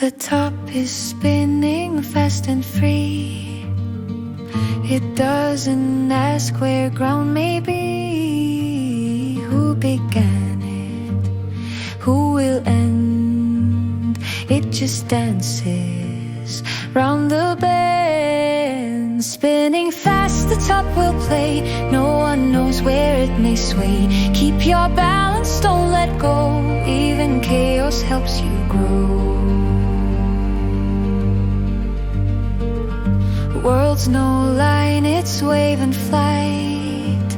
The top is spinning fast and free. It doesn't ask where ground may be. Who began it? Who will end? It just dances round the bend. Spinning fast, the top will play. No one knows where it may sway. Keep your balance, don't let go. Even chaos helps you grow. World's no line, it's wave and flight.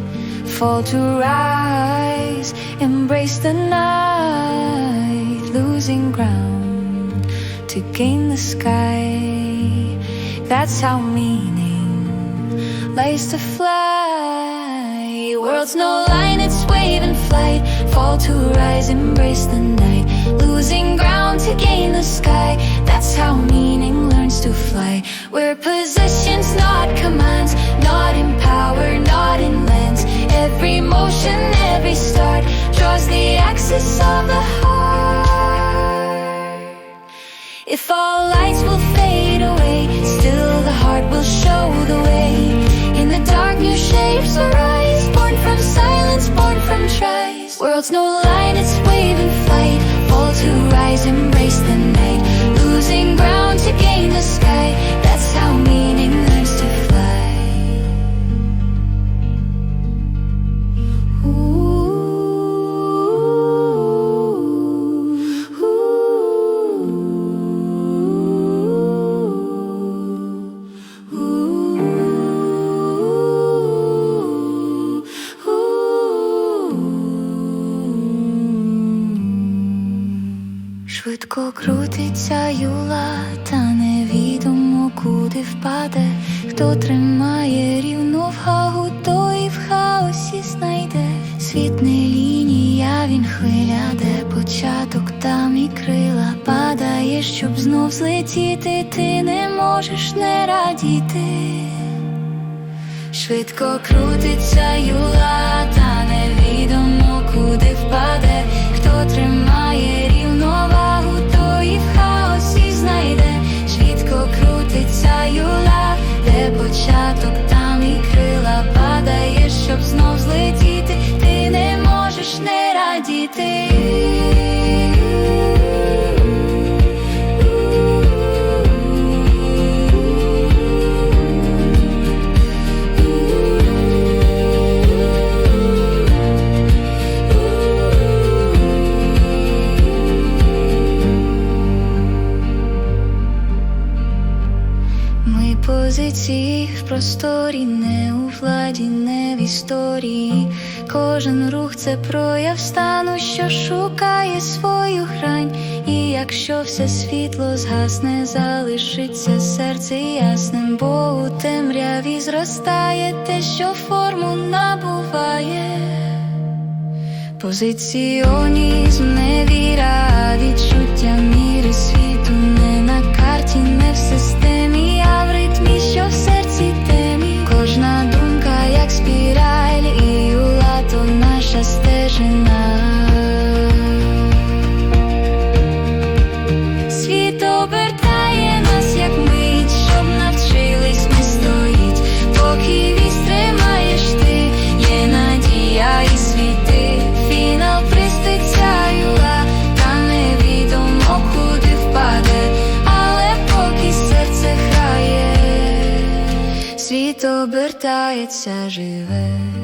Fall to rise, embrace the night. Losing ground to gain the sky. That's how meaning lies to fly. World's no line, it's wave and flight. Fall to rise, embrace the night. Losing ground to gain the sky. That's how meaning learns to fly. We're possessions, not commands. Not in power, not in lands. Every motion, every start draws the axis of the heart. If all lights will fade away, still the heart will show the way. In the dark, new shapes arise, born from silence, born from tries. World's no Швидко крутиться юла, та невідомо куди впаде. Хто тримає рівновагу, той в хаосі знайде. Світ не лінія, він хвиля, де початок, там і крила падає, щоб знов злетіти, ти не можеш не радіти. Швидко крутиться юла, vérité. Просторі, не у владі, не в історії. Кожен рух це прояв стану, що шукає свою грань. І якщо все світло згасне, залишиться серце ясним, бо у темряві зростає те, що форму набуває. Позиціонізм, невіра, відчуття міри Світ обертає нас, як мить, щоб навчились не стоїть, поки тримаєш ти, є надія і світи, фінал приститься та невідомо куди впаде, але поки серце грає, світ обертається живе.